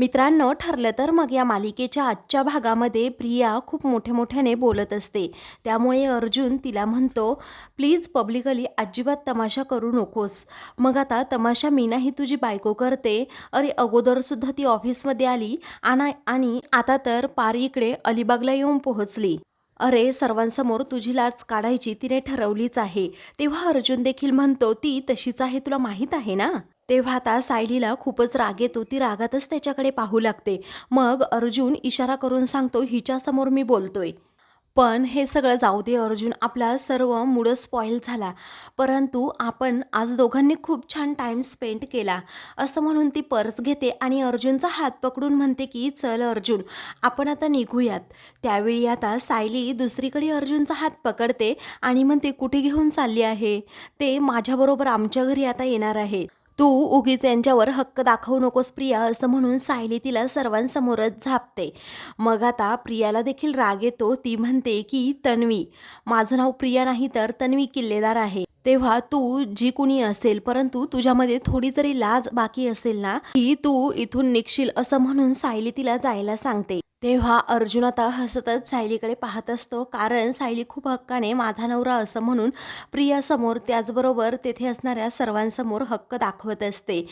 मित्रांनो ठरलं तर मग या मालिकेच्या आजच्या भागामध्ये प्रिया खूप मोठे मोठ्याने बोलत असते. त्यामुळे अर्जुन तिला म्हणतो प्लीज पब्लिकली अजिबात तमाशा करू नकोस. मग आता तमाशा मी नाही तुझी बायको करते. अरे अगोदरसुद्धा ती ऑफिसमध्ये आली आणि आणि आता तर पार इकडे अलिबागला येऊन पोहोचली. अरे सर्वांसमोर तुझी लाच काढायची तिने ठरवलीच आहे. तेव्हा अर्जुन देखील म्हणतो ती तशीच आहे तुला माहीत आहे ना? तेव्हा आता सायलीला खूपच राग येतो. ती रागातच त्याच्याकडे पाहू लागते. मग अर्जुन इशारा करून सांगतो हिच्यासमोर मी बोलतोय. पण हे सगळं जाऊ दे अर्जुन. आपला सर्व मूड स्पॉईल झाला. परंतु आपण आज दोघांनी खूप छान टाईम स्पेंड केला. असं म्हणून ती पर्स घेते आणि अर्जुनचा हात पकडून म्हणते की चल अर्जुन आपण आता निघूयात. त्यावेळी आता सायली दुसरीकडे अर्जुनचा हात पकडते आणि म्हणते कुठे घेऊन चालली आहे? ते माझ्याबरोबर आमच्या घरी आता येणार आहे. तू उगीच यांच्यावर हक्क दाखवू नकोस प्रिया असं म्हणून सायली तिला सर्वांसमोरच झापते. मग आता प्रियाला देखील राग येतो ती म्हणते की तन्वी माझं नाव प्रिया नाही तर तन्वी किल्लेदार आहे. तेव्हा तू जी कुणी असेल परंतु तुझ्यामध्ये थोडी जरी लाज बाकी असेल ना की तू इथून निघशील असं म्हणून सायली तिला जायला सांगते. तेव्हा अर्जुन आता हसतच सायलीकडे पाहत असतो. कारण सायली खूप हक्काने माझा नवरा असं म्हणून प्रियासमोर त्याचबरोबर तेथे असणाऱ्या सर्वांसमोर हक्क दाखवत असते.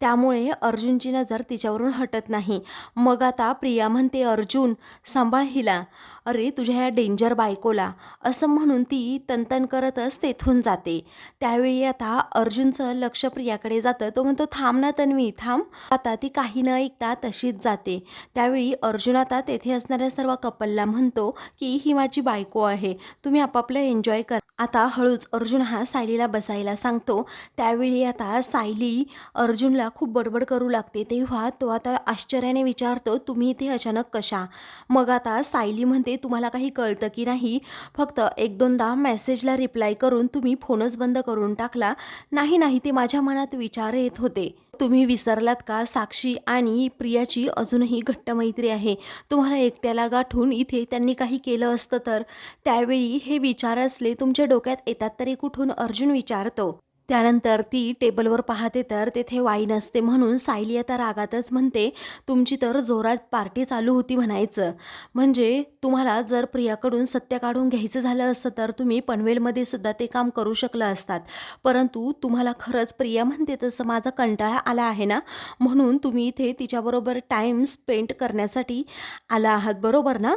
त्यामुळे अर्जुनची नजर तिच्यावरून हटत नाही. मग आता प्रिया म्हणते अर्जुन सांभाळ हिला. अरे तुझ्या ह्या डेंजर बायकोला असं म्हणून ती तनतन करतच तेथून जाते. त्यावेळी आता अर्जुनचं लक्ष प्रियाकडे जातं. तो म्हणतो थांब ना तन्वी थांब. आता ती काही न ऐकता तशीच जाते. त्यावेळी अर्जुन आता तेथे असणाऱ्या सर्व कपलला म्हणतो की ही माझी बायको आहे. तुम्ही आपापलं एन्जॉय करा. आता हळूच अर्जुन हा सायलीला बसायला सांगतो. त्यावेळी आता सायली अर्जुनला खूप बडबड करू लागते. तेव्हा तो आता आश्चर्याने विचारतो तुम्ही इथे अचानक कशा? मग आता सायली म्हणते तुम्हाला काही कळतं की नाही? फक्त एक दोनदा मेसेजला रिप्लाय करून तुम्ही फोनच बंद करून टाकला. नाही नाही ते माझ्या मनात विचार येत होते. तुम्ही विसरलात का? साक्षी आणि प्रियाची अजूनही घट्ट मैत्री आहे. तुम्हाला एकट्याला गाठून इथे त्यांनी काही केलं असतं तर? त्यावेळी हे विचार असले तुमच्या डोक्यात येतात तरी कुठून? अर्जुन विचारतो. त्यानंतर ती टेबलवर पाहते तर तेथे वाईन असते म्हणून सायली आता रागातच म्हणते तुमची तर जोरात पार्टी चालू होती म्हणायचं. म्हणजे तुम्हाला जर प्रियाकडून सत्य काढून घ्यायचं झालं असतं तर तुम्ही पनवेलमध्ये सुद्धा ते काम करू शकलं असतात. परंतु तुम्हाला खरंच प्रिया म्हणते तसं माझा कंटाळा आला आहे ना? म्हणून तुम्ही इथे तिच्याबरोबर टाईम स्पेंड करण्यासाठी आला आहात बरोबर ना?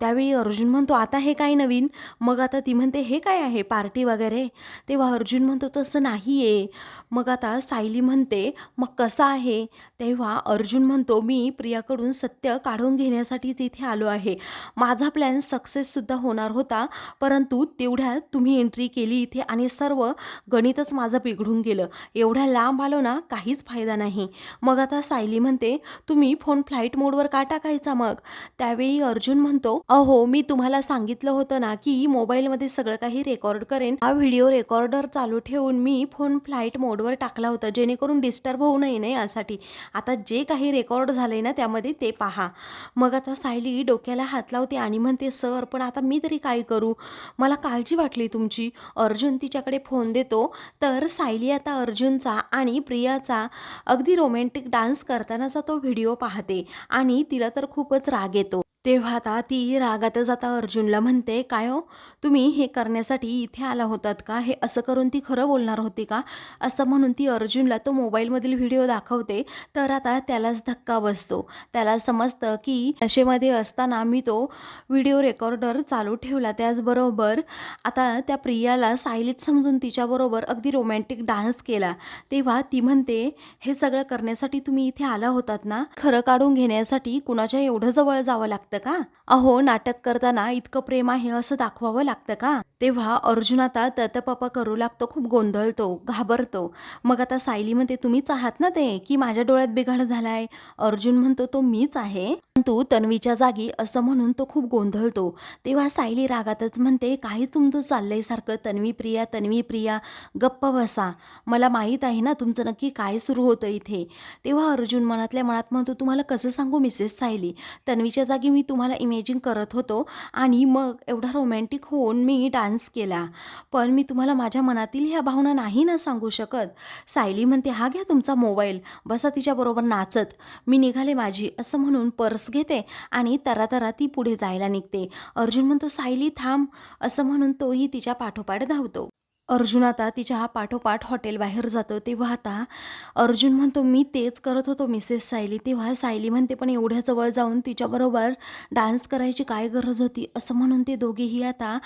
त्यावेळी अर्जुन म्हणतो आता हे काय नवीन? मग आता ती म्हणते हे काय आहे? पार्टी वगैरे? तेव्हा अर्जुन म्हणतो तसं नाही. आहे मग आता सायली म्हणते मग कसं आहे? तेव्हा अर्जुन म्हणतो मी प्रियाकडून सत्य काढून घेण्यासाठीच इथे आलो आहे. माझा प्लॅन सक्सेससुद्धा होणार होता परंतु तेवढ्यात तुम्ही एंट्री केली इथे आणि सर्व गणितच माझं बिघडून गेलं. एवढ्या लांब आलो ना काहीच फायदा नाही. मग आता सायली म्हणते तुम्ही फोन फ्लाईट मोडवर का टाकायचा मग? त्यावेळी अर्जुन म्हणतो अहो मी तुम्हाला सांगितलं होतं ना की मोबाईलमध्ये सगळं काही रेकॉर्ड करेन. हा व्हिडिओ रेकॉर्डर चालू ठेवून मी मी फोन फ्लाईट मोडवर टाकला होता जेणेकरून डिस्टर्ब होऊ नये ना यासाठी. आता जे काही रेकॉर्ड झालं आहे ना त्यामध्ये ते पहा. मग आता सायली डोक्याला हात लावते आणि म्हणते सर पण आता मी तरी काय करू? मला काळजी वाटली तुमची. अर्जुन तिच्याकडे फोन देतो. तर सायली आता अर्जुनचा आणि प्रियाचा अगदी रोमॅन्टिक डान्स करतानाचा तो व्हिडिओ पाहते आणि तिला तर खूपच राग येतो. तेव्हा आता ती रागातच आता अर्जुनला म्हणते काय हो? तुम्ही हे करण्यासाठी इथे आला होतात का? हे असं करून ती खरं बोलणार होती का? असं म्हणून ती अर्जुनला तो मोबाईलमधील व्हिडिओ दाखवते तर आता त्यालाच धक्का बसतो. त्याला समजतं की नशेमध्ये असताना मी तो व्हिडिओ रेकॉर्डर चालू ठेवला त्याचबरोबर आता त्या प्रियाला सायलीत समजून तिच्याबरोबर अगदी रोमॅन्टिक डान्स केला. तेव्हा ती म्हणते हे सगळं करण्यासाठी तुम्ही इथे आला होतात ना? खरं काढून घेण्यासाठी कुणाच्या एवढं जवळ जावं लागतं? का? अहो नाटक करताना इतकं प्रेम आहे असं दाखवावं लागतं का? तेव्हा अर्जुन आता ततपप करू लागतो खूप गोंधळतो घाबरतो. मग आता सायली म्हणते तुम्हीच आहात ना ते? की माझ्या डोळ्यात बिघाड झालाय? अर्जुन म्हणतो तो मीच आहे. परंतु तन्वीच्या जागी असं म्हणून तो खूप गोंधळतो. तेव्हा सायली रागातच म्हणते काही तुमचं चाललंय सारखं? तन्वी प्रिया तन्वी प्रिया गप्प बसा. मला माहीत आहे ना तुमचं नक्की काय सुरू होतं इथे. तेव्हा अर्जुन मनातल्या मनात म्हणतो तुम्हाला कसं सांगू मिसेस सायली? तन्वीच्या जागी मी मी तुम्हाला इमेजिन करत होतो आणि मग एवढा रोमॅन्टिक होऊन मी डान्स केला. पण मी तुम्हाला माझ्या मनातील ह्या भावना नाही ना सांगू शकत. सायली म्हणते हा घ्या तुमचा मोबाईल बसा तिच्याबरोबर नाचत. मी निघाले माझी असं म्हणून पर्स घेते आणि तरातरा ती पुढे जायला निघते. अर्जुन म्हणतो सायली थांब असं म्हणून तोही तिच्या पाठोपाठ धावतो. अर्जुन आता तिच्या हा पाठोपाठ हॉटेलबाहेर जातो तेव्हा आता अर्जुन म्हणतो मी तेच करत होतो मिसेस सायली तेव्हा सायली म्हणते पण एवढ्या जवळ जाऊन तिच्याबरोबर डान्स करायची काय गरज होती? असं म्हणून ते दोघेही आता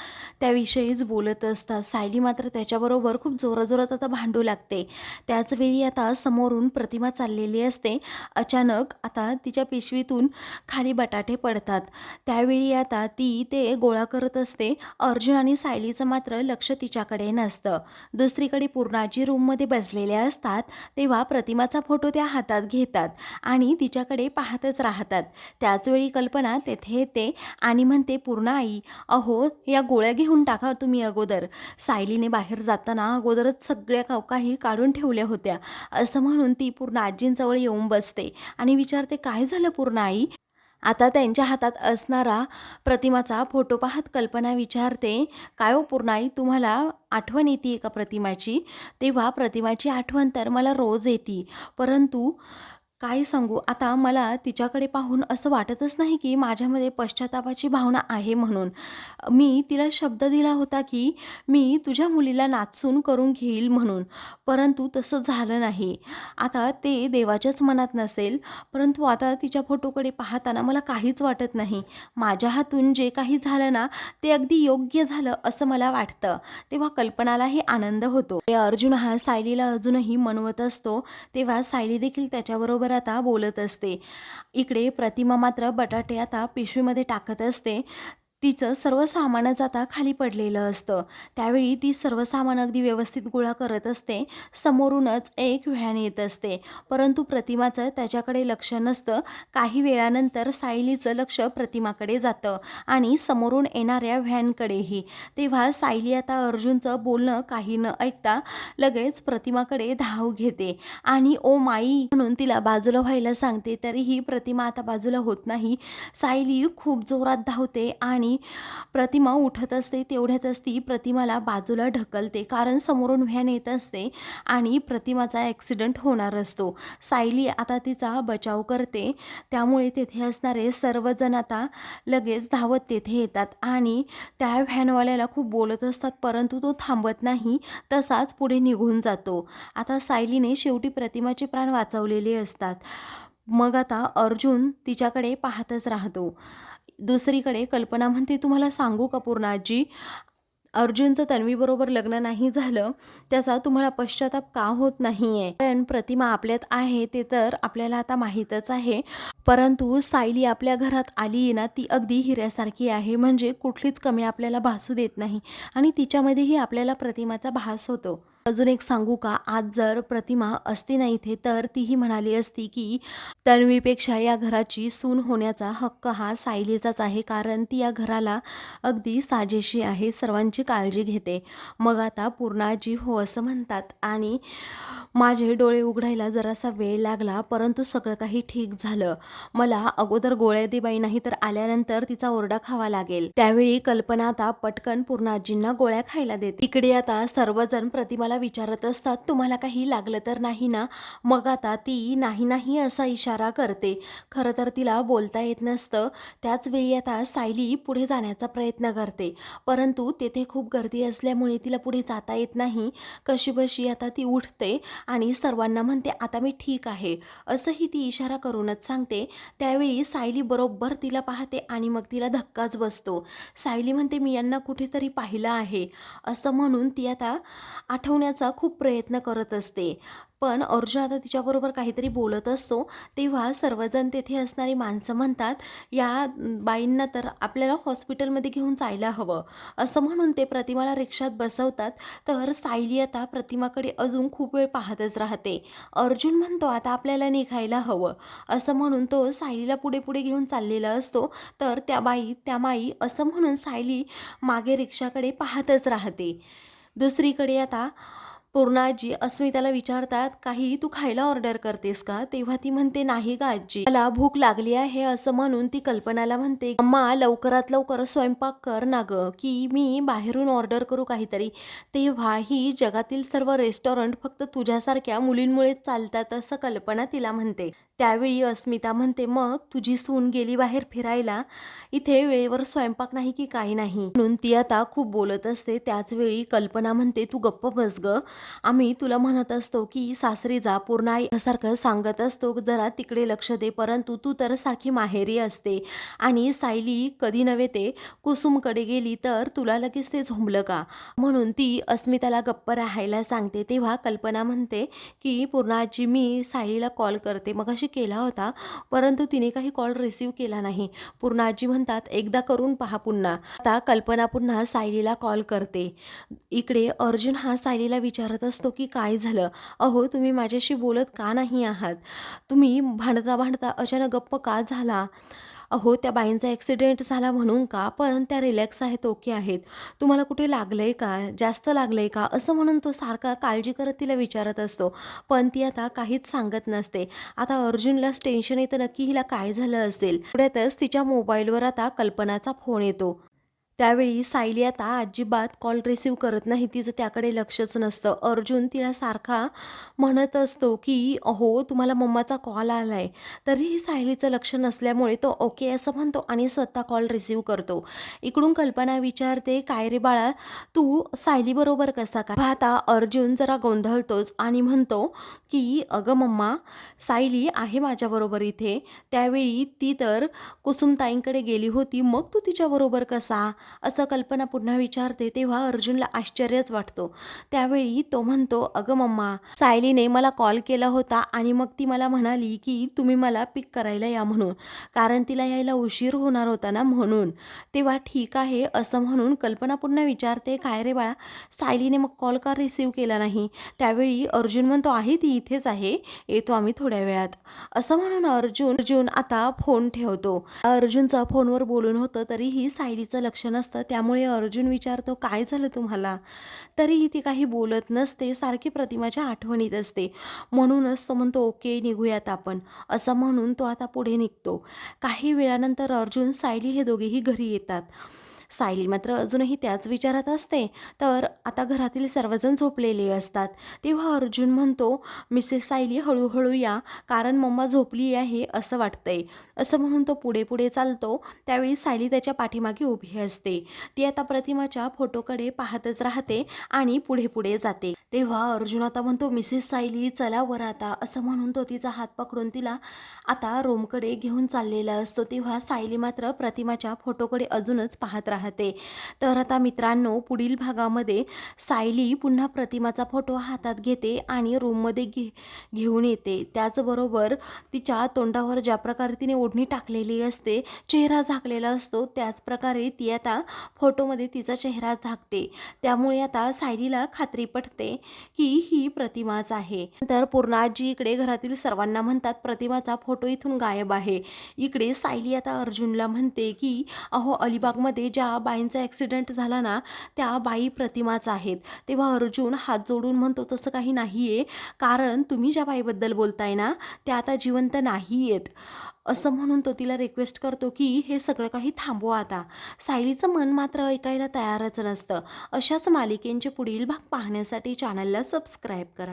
त्याविषयीच बोलत असतात. सायली मात्र त्याच्याबरोबर खूप जोराजोरात आता भांडू लागते. त्याचवेळी आता समोरून प्रतिमा चाललेली असते. अचानक आता तिच्या पिशवीतून खाली बटाटे पडतात. त्यावेळी आता ती ते गोळा करत असते. अर्जुन आणि सायलीचं मात्र लक्ष तिच्याकडे नसतं. असतं. दुसरीकडे पूर्णाजी रूममध्ये बसलेल्या असतात तेव्हा प्रतिमाचा फोटो त्या हातात घेतात आणि तिच्याकडे पाहतच राहतात. त्याचवेळी कल्पना तेथे येते आणि म्हणते पूर्ण आई अहो या गोळ्या घेऊन टाका तुम्ही अगोदर. सायलीने बाहेर जाताना अगोदरच सगळ्या का- काही काढून ठेवल्या होत्या. असं म्हणून ती पूर्ण आजींजवळ येऊन बसते आणि विचारते काय झालं पूर्ण आई? आता त्यांच्या हातात असणारा प्रतिमाचा फोटो पाहत कल्पना विचारते काय हो पूर्णाई तुम्हाला आठवण येते का प्रतिमाची? तेव्हा प्रतिमाची आठवण तर मला रोज येते परंतु काय सांगू? आता मला तिच्याकडे पाहून असं वाटतच नाही की माझ्यामध्ये पश्चातापाची भावना आहे म्हणून. मी तिला शब्द दिला होता की मी तुझ्या मुलीला नाचून करून घेईल म्हणून. परंतु तसं झालं नाही. आता ते देवाच्याच मनात नसेल. परंतु आता तिच्या फोटोकडे पाहताना मला काहीच वाटत नाही. माझ्या हातून जे काही झालं ना ते अगदी योग्य झालं असं मला वाटतं. तेव्हा कल्पनालाही आनंद होतो. ते अर्जुन हा सायलीला अजूनही मनवत असतो. तेव्हा सायली देखील त्याच्याबरोबर आता बोलत असते. इकडे प्रतिमा मात्र बटाटे आता पिशवीमध्ये टाकत असते. तिचं सर्व सामानच आता खाली पडलेलं असतं. त्यावेळी ती सर्व सामान अगदी व्यवस्थित गोळा करत असते. समोरूनच एक व्हॅन येत असते. परंतु प्रतिमाचं त्याच्याकडे लक्ष नसतं. काही वेळानंतर सायलीचं लक्ष प्रतिमाकडे जातं आणि समोरून येणाऱ्या व्हॅनकडेही. तेव्हा सायली आता अर्जुनचं बोलणं काही न ऐकता लगेच प्रतिमाकडे धाव घेते आणि ओ माई म्हणून तिला बाजूला व्हायला सांगते. तरीही प्रतिमा आता बाजूला होत नाही. सायली खूप जोरात धावते आणि प्रतिमा उठत असते तेवढ्यातच ती प्रतिमाला बाजूला ढकलते. कारण समोरून व्हॅन येत असते आणि प्रतिमाचा ॲक्सिडेंट होणार असतो. सायली आता तिचा बचाव करते. त्यामुळे तेथे असणारे सर्वजण आता लगेच धावत तेथे येतात आणि त्या व्हॅनवाल्याला खूप बोलत असतात परंतु तो थांबत नाही. तसाच पुढे निघून जातो. आता सायलीने शेवटी प्रतिमाचे प्राण वाचवलेले असतात. मग आता अर्जुन तिच्याकडे पाहतच राहतो. दुसरीकडे कल्पना म्हणते तुम्हाला सांगू का पूर्णाजी? अर्जुनचं तन्वीबरोबर लग्न नाही झालं त्याचा तुम्हाला पश्चाताप का होत नाही आहे कारण प्रतिमा आपल्यात आहे ते तर आपल्याला आता माहीतच आहे. परंतु सायली आपल्या घरात आली ना ती अगदी हिऱ्यासारखी आहे. म्हणजे कुठलीच कमी आपल्याला भासू देत नाही आणि तिच्यामध्येही आपल्याला प्रतिमाचा भास होतो. अजून एक सांगू का? आज जर प्रतिमा असती ना इथे तर तीही म्हणाली असती की तन्वीपेक्षा या घराची सून होण्याचा हक्क हा सायलीचाच आहे कारण ती या घराला अगदी साजेशी आहे सर्वांची काळजी घेते. मग आता पूर्णाजी हो असं म्हणतात. आणि माझे डोळे उघडायला जरासा वेळ लागला परंतु सगळं काही ठीक झालं. मला अगोदर गोळ्या नाही तर आल्यानंतर तिचा ओरडा खावा लागेल. त्यावेळी कल्पना आता पटकन पूर्णाजींना गोळ्या खायला देते. इकडे आता सर्वजण प्रतिमाला विचारत असतात तुम्हाला काही लागलं तर नाही ना? मग आता ती नाही नाही असा इशारा करते. खरं तर तिला बोलता येत नसतं. त्याच वेळी आता सायली पुढे जाण्याचा प्रयत्न करते. परंतु तेथे खूप गर्दी असल्यामुळे तिला पुढे जाता येत नाही. कशीबशी आता ती उठते आणि सर्वांना म्हणते आता मी ठीक आहे. असंही ती इशारा करूनच सांगते. त्यावेळी सायली बरोबर तिला पाहते आणि मग तिला धक्काच बसतो. सायली म्हणते मी यांना कुठेतरी पाहिलं आहे. असं म्हणून ती आता आठवण आठवण्याचा खूप प्रयत्न करत असते. पण अर्जुन आता तिच्याबरोबर काहीतरी बोलत असतो. तेव्हा सर्वजण तेथे असणारी माणसं म्हणतात या बाईंना तर आपल्याला हॉस्पिटलमध्ये घेऊन जायला हवं. असं म्हणून ते प्रतिमाला रिक्षात बसवतात. तर सायली आता प्रतिमाकडे अजून खूप वेळ पाहतच राहते. अर्जुन म्हणतो आता आपल्याला निघायला हवं. असं म्हणून तो सायलीला पुढे पुढे घेऊन चाललेला असतो. तर त्या बाई त्या माई असं म्हणून सायली मागे रिक्षाकडे पाहतच राहते. दुसरीकडे आता पूर्णाजी अस्मिताला विचारतात काही तू खायला ऑर्डर करतेस का? तेव्हा ती म्हणते नाही का आजी. मला भूक लागली आहे असं म्हणून ती कल्पनाला म्हणते अम्मा लवकरात लवकर स्वयंपाक कर ना ग की मी बाहेरून ऑर्डर करू काहीतरी. तेव्हा ही जगातील सर्व रेस्टॉरंट फक्त तुझ्यासारख्या मुलींमुळेच चालतात असं कल्पना तिला म्हणते. त्यावेळी अस्मिता म्हणते मग तुझी सून गेली बाहेर फिरायला? इथे वेळेवर स्वयंपाक नाही की काही नाही? म्हणून ती आता खूप बोलत असते. त्याचवेळी कल्पना म्हणते तू गप्प बस ग. आम्ही तुला म्हणत असतो की सासरी जा पूर्ण आईसारखं सांगत असतो. जरा तिकडे लक्ष दे परंतु तू तर सारखी माहेरी असते. आणि सायली कधी नव्हे ते कुसुमकडे गेली तर तुला लगेच ते झोंबलं का? म्हणून ती अस्मिताला गप्प राहायला सांगते. तेव्हा कल्पना म्हणते की पूर्ण आजी मी सायलीला कॉल करते. मग अशी केला होता परंतु तिने काही कॉल रिसीव केला नाही. पूर्ण आजी म्हणतात एकदा करून पहा पुन्हा. आता कल्पना पुन्हा सायलीला कॉल करते. इकडे अर्जुन हा सायलीला विचारत असतो की काय झालं? अहो तुम्ही माझ्याशी बोलत का नाही आहात? तुम्ही भांडता भांडता अचानक गप्प का झाला? अहो त्या बाईंचा ॲक्सिडेंट झाला म्हणून का? पण त्या रिलॅक्स आहेत ओके आहेत. तुम्हाला कुठे लागलं आहे का? जास्त लागलं आहे का? असं म्हणून तो सारखा काळजी करत तिला विचारत असतो. पण ती आता काहीच सांगत नसते. आता अर्जुनलाच टेन्शन येतं नक्की हिला काय झालं असेल? पुढ्यातच तिच्या मोबाईलवर आता कल्पनाचा फोन येतो. त्यावेळी सायली आता अजिबात कॉल रिसीव करत नाही. तिचं त्याकडे लक्षच नसतं. अर्जुन तिला सारखा म्हणत असतो की अहो तुम्हाला मम्माचा कॉल आला आहे तरीही सायलीचं लक्ष नसल्यामुळे तो ओके असं म्हणतो आणि स्वतः कॉल रिसीव करतो. इकडून कल्पना विचारते काय रे बाळा तू सायलीबरोबर कसा काय? आता अर्जुन जरा गोंधळतोच आणि म्हणतो की अगं मम्मा सायली आहे माझ्याबरोबर इथे. त्यावेळी ती तर कुसुमताईंकडे गेली होती. मग तू तिच्याबरोबर कसा? असं कल्पना पुन्हा विचारते तेव्हा अर्जुनला आश्चर्यच वाटतो. त्यावेळी तो म्हणतो अगं मम्मा सायलीने मला कॉल केला होता आणि मग ती मला म्हणाली की तुम्ही मला पिक करायला या म्हणून कारण तिला यायला उशीर होणार होता ना म्हणून. तेव्हा ठीक आहे असं म्हणून कल्पना पुन्हा विचारते काय रे बाळा सायलीने मग कॉल का रिसीव केला नाही? त्यावेळी अर्जुन म्हणतो आहे ती इथेच आहे येतो आम्ही थोड्या वेळात. असं म्हणून अर्जुन अर्जुन आता फोन ठेवतो. अर्जुनचा फोनवर बोलून होतं तरीही सायलीचं लक्ष नसतं. त्यामुळे अर्जुन विचारतो काय झालं तुम्हाला? तरीही ती काही बोलत नसते. सारखी प्रतिमाच्या आठवणीत असते. म्हणूनच तो म्हणतो ओके निघूयात आपण. असं म्हणून तो आता पुढे निघतो. काही वेळानंतर अर्जुन सायली हे दोघेही घरी येतात. सायली मात्र अजूनही त्याच विचारात असते. तर आता घरातील सर्वजण झोपलेले असतात. तेव्हा अर्जुन म्हणतो मिसेस सायली हळूहळू या. कारण मम्मा झोपली आहे असं वाटतंय. असं म्हणून तो पुढे पुढे चालतो. त्यावेळी सायली त्याच्या पाठीमागे उभी असते. ती आता प्रतिमाच्या फोटोकडे पाहतच राहते आणि पुढे पुढे जाते. तेव्हा अर्जुन आता म्हणतो मिसेस सायली चला वर आता. असं म्हणून तो तिचा हात पकडून तिला आता रोमकडे घेऊन चाललेला असतो. तेव्हा सायली मात्र प्रतिमाच्या फोटोकडे अजूनच पाहत राहते. तर आता मित्रांनो पुढील भागामध्ये सायली पुन्हा प्रतिमाचा फोटो हातात घेते आणि रूममध्ये घे घेऊन येते. त्याचबरोबर तिच्या तोंडावर ज्या प्रकारे तिने ओढणी टाकलेली असते चेहरा झाकलेला असतो त्याच प्रकारे ती आता फोटोमध्ये तिचा चेहरा झाकते. त्यामुळे आता सायलीला खात्री पटते. की ही प्रतिमाच आहे. तर पूर्णाजी इकडे घरातील सर्वांना म्हणतात प्रतिमाचा फोटो इथून गायब आहे. इकडे सायली आता अर्जुनला म्हणते की अहो अलिबागमध्ये ज्या बाईंचा ॲक्सिडेंट झाला ना त्या बाई प्रतिमाच आहेत. तेव्हा अर्जुन हात जोडून म्हणतो तसं काही नाही आहे कारण तुम्ही ज्या बाईबद्दल बोलताय ना त्या आता जिवंत नाही आहेत असं म्हणून तो तिला रिक्वेस्ट करतो की हे सगळं काही थांबवा आता. सायलीचं मन मात्र ऐकायला तयारच नसतं. अशाच मालिकेंचे पुढील भाग पाहण्यासाठी चॅनलला सबस्क्राईब करा.